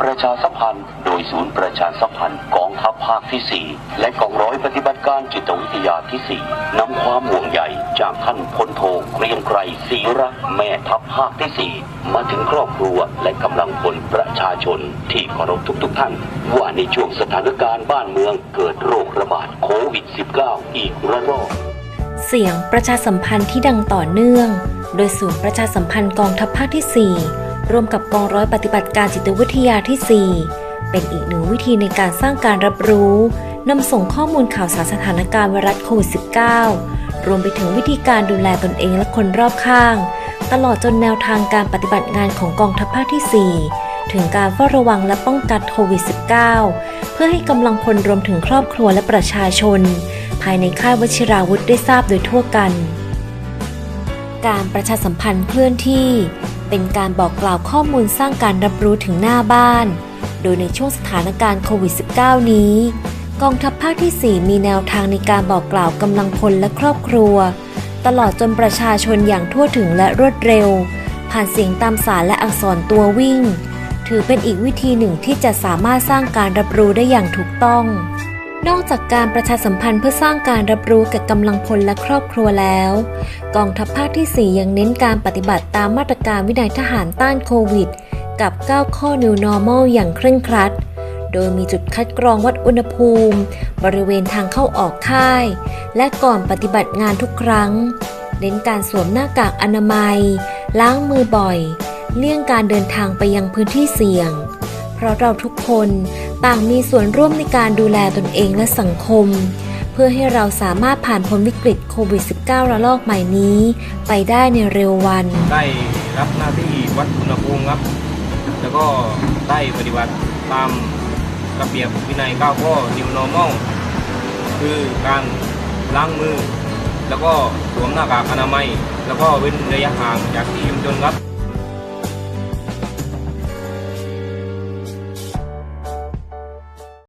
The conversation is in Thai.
ประชาสัมพันธ์โดยศูนย์ประชาสัมพันธ์กองทัพภาคที่ 4 และกองร้อยปฏิบัติการจิตวิทยาที่ 4 นำความห่วงใยจากท่านพลโทเกรียงไกรศรีรักแม่ทัพภาคที่ 4 มาถึงครอบครัวและกำลังพลประชาชนที่เคารพทุกๆท่าน ว่าในช่วงสถานการณ์บ้านเมืองเกิดโรคระบาดโควิด -19 อีกระลอกเสียงประชาสัมพันธ์ที่ดังต่อเนื่อง โดยศูนย์ประชาสัมพันธ์กองทัพภาคที่ 4 ร่วมกับกองร้อยปฏิบัติการจิตวิทยาที่ 4 เป็นอีกหนึ่งวิธีในการสร้างการรับรู้นำส่งข้อมูลข่าวสารสถานการณ์ไวรัสโควิด -19 รวมไปถึงวิธีการดูแลตนเองและคนรอบข้าง ตลอดจนแนวทางการปฏิบัติงานของกองทัพภาคที่ 4 ถึงการเฝ้าระวังและป้องกันโควิด -19 เพื่อให้กำลังพลรวมถึงครอบครัวและประชาชน ภายในค่ายวชิราวุธได้ทราบโดยทั่วกัน การประชาสัมพันธ์เคลื่อนที่ เป็นการบอกกล่าวข้อมูลสร้างการรับรู้ถึงหน้าบ้าน โดยในช่วงสถานการณ์โควิด -19 นี้ กองทัพภาคที่ 4 มีแนวทางในการบอกกล่าวกำลังพลและครอบครัว ตลอดจนประชาชนอย่างทั่วถึงและรวดเร็ว ผ่านเสียงตามสารและอักษรตัววิ่ง ถือเป็นอีกวิธีหนึ่งที่จะสามารถสร้างการรับรู้ได้อย่างถูกต้อง นอกจากการประชาสัมพันธ์เพื่อสร้างการรับรู้แก่กำลังพลและครอบครัวแล้ว กองทัพภาคที่ 4 ยังเน้นการปฏิบัติตามมาตรการวินัยทหารต้านโควิด กับ 9 ข้อ New Normal อย่างเคร่งครัด โดยมีจุดคัดกรองวัดอุณหภูมิ บริเวณทางเข้าออกค่าย และก่อนปฏิบัติงานทุกครั้ง เน้นการสวมหน้ากากอนามัย ล้างมือบ่อย เลี่ยงการเดินทางไปยังพื้นที่เสี่ยง เพราะเราทุกคน ต่างมีส่วนร่วมในการดูแลตนเองและสังคม เพื่อให้เราสามารถผ่านพ้นวิกฤตโควิด -19 ระลอกใหม่นี้ ไปได้ในเร็ววัน ได้รับหน้าที่วัดอุณหภูมิครับ แล้วก็ได้ปฏิบัติตามระเบียบวินัย9ข้อ New Normal คือการล้างมือ แล้วก็สวมหน้ากากอนามัย แล้วก็เว้นระยะห่างจากที่ชุมชนครับ